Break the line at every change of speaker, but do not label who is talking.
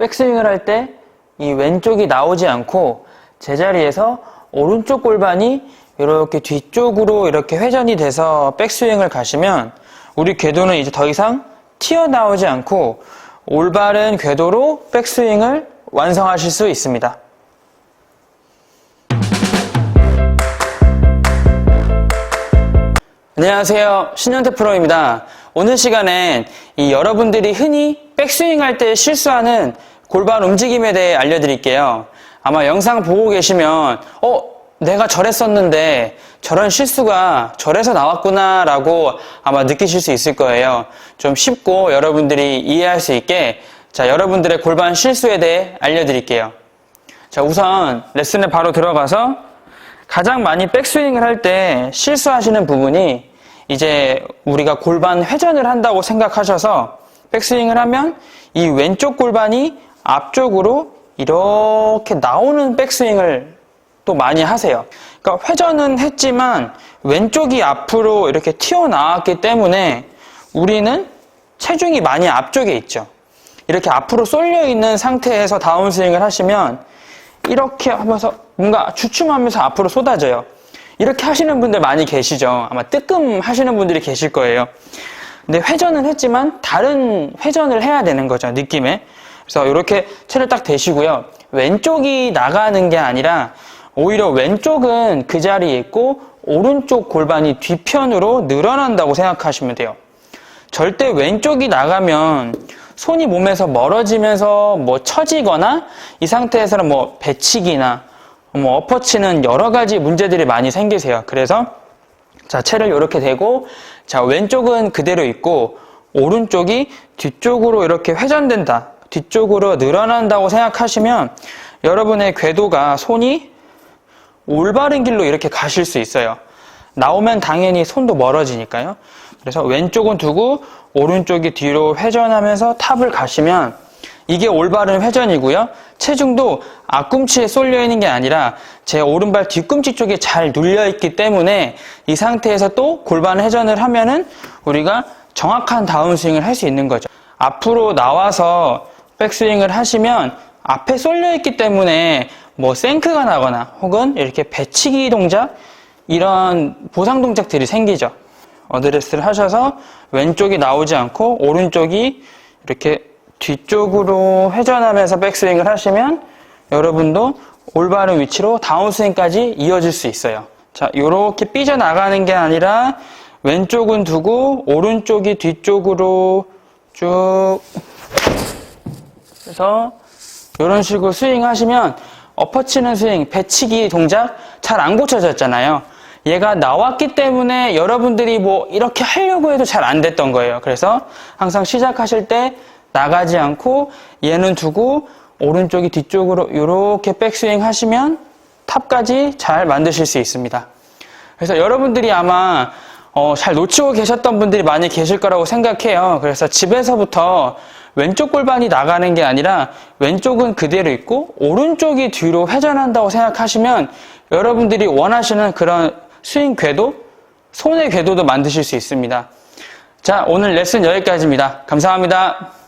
백스윙을 할 때 이 왼쪽이 나오지 않고 제자리에서 오른쪽 골반이 이렇게 뒤쪽으로 이렇게 회전이 돼서 백스윙을 가시면 우리 궤도는 이제 더 이상 튀어나오지 않고 올바른 궤도로 백스윙을 완성하실 수 있습니다. 안녕하세요. 신현태 프로입니다. 오늘 시간엔 이 여러분들이 흔히 백스윙 할 때 실수하는 골반 움직임에 대해 알려드릴게요. 아마 영상 보고 계시면, 어, 내가 저랬었는데 저런 실수가 저래서 나왔구나 라고 아마 느끼실 수 있을 거예요. 좀 쉽고 여러분들이 이해할 수 있게 자, 여러분들의 골반 실수에 대해 알려드릴게요. 자, 우선 레슨에 바로 들어가서 가장 많이 백스윙을 할 때 실수하시는 부분이 이제 우리가 골반 회전을 한다고 생각하셔서 백스윙을 하면 이 왼쪽 골반이 앞쪽으로 이렇게 나오는 백스윙을 또 많이 하세요. 그러니까 회전은 했지만 왼쪽이 앞으로 이렇게 튀어나왔기 때문에 우리는 체중이 많이 앞쪽에 있죠. 이렇게 앞으로 쏠려 있는 상태에서 다운스윙을 하시면 이렇게 하면서 뭔가 주춤하면서 앞으로 쏟아져요. 이렇게 하시는 분들 많이 계시죠. 아마 뜨끔 하시는 분들이 계실 거예요. 근데 회전은 했지만 다른 회전을 해야 되는 거죠. 느낌에. 그래서 이렇게 채를 딱 대시고요. 왼쪽이 나가는 게 아니라 오히려 왼쪽은 그 자리에 있고 오른쪽 골반이 뒤편으로 늘어난다고 생각하시면 돼요. 절대 왼쪽이 나가면 손이 몸에서 멀어지면서 뭐 처지거나 이 상태에서는 뭐 배치기나 뭐 엎어치는 여러 가지 문제들이 많이 생기세요. 그래서 자 채를 이렇게 대고 자 왼쪽은 그대로 있고 오른쪽이 뒤쪽으로 이렇게 회전된다. 뒤쪽으로 늘어난다고 생각하시면 여러분의 궤도가 손이 올바른 길로 이렇게 가실 수 있어요. 나오면 당연히 손도 멀어지니까요. 그래서 왼쪽은 두고 오른쪽이 뒤로 회전하면서 탑을 가시면 이게 올바른 회전이고요. 체중도 앞꿈치에 쏠려 있는 게 아니라 제 오른발 뒤꿈치 쪽에 잘 눌려 있기 때문에 이 상태에서 또 골반 회전을 하면은 우리가 정확한 다운스윙을 할 수 있는 거죠. 앞으로 나와서 백스윙을 하시면 앞에 쏠려 있기 때문에 뭐 생크가 나거나 혹은 이렇게 배치기 동작 이런 보상 동작들이 생기죠. 어드레스를 하셔서 왼쪽이 나오지 않고 오른쪽이 이렇게 뒤쪽으로 회전하면서 백스윙을 하시면 여러분도 올바른 위치로 다운스윙까지 이어질 수 있어요. 자, 이렇게 삐져나가는 게 아니라 왼쪽은 두고 오른쪽이 뒤쪽으로 쭉 해서 이런 식으로 스윙 하시면 엎어치는 스윙, 배치기 동작 잘 안 고쳐졌잖아요. 얘가 나왔기 때문에 여러분들이 뭐 이렇게 하려고 해도 잘 안 됐던 거예요. 그래서 항상 시작하실 때 나가지 않고 얘는 두고 오른쪽이 뒤쪽으로 이렇게 백스윙 하시면 탑까지 잘 만드실 수 있습니다. 그래서 여러분들이 아마 어, 잘 놓치고 계셨던 분들이 많이 계실 거라고 생각해요. 그래서 집에서부터 왼쪽 골반이 나가는 게 아니라 왼쪽은 그대로 있고 오른쪽이 뒤로 회전한다고 생각하시면 여러분들이 원하시는 그런 스윙 궤도, 손의 궤도도 만드실 수 있습니다. 자, 오늘 레슨 여기까지입니다. 감사합니다.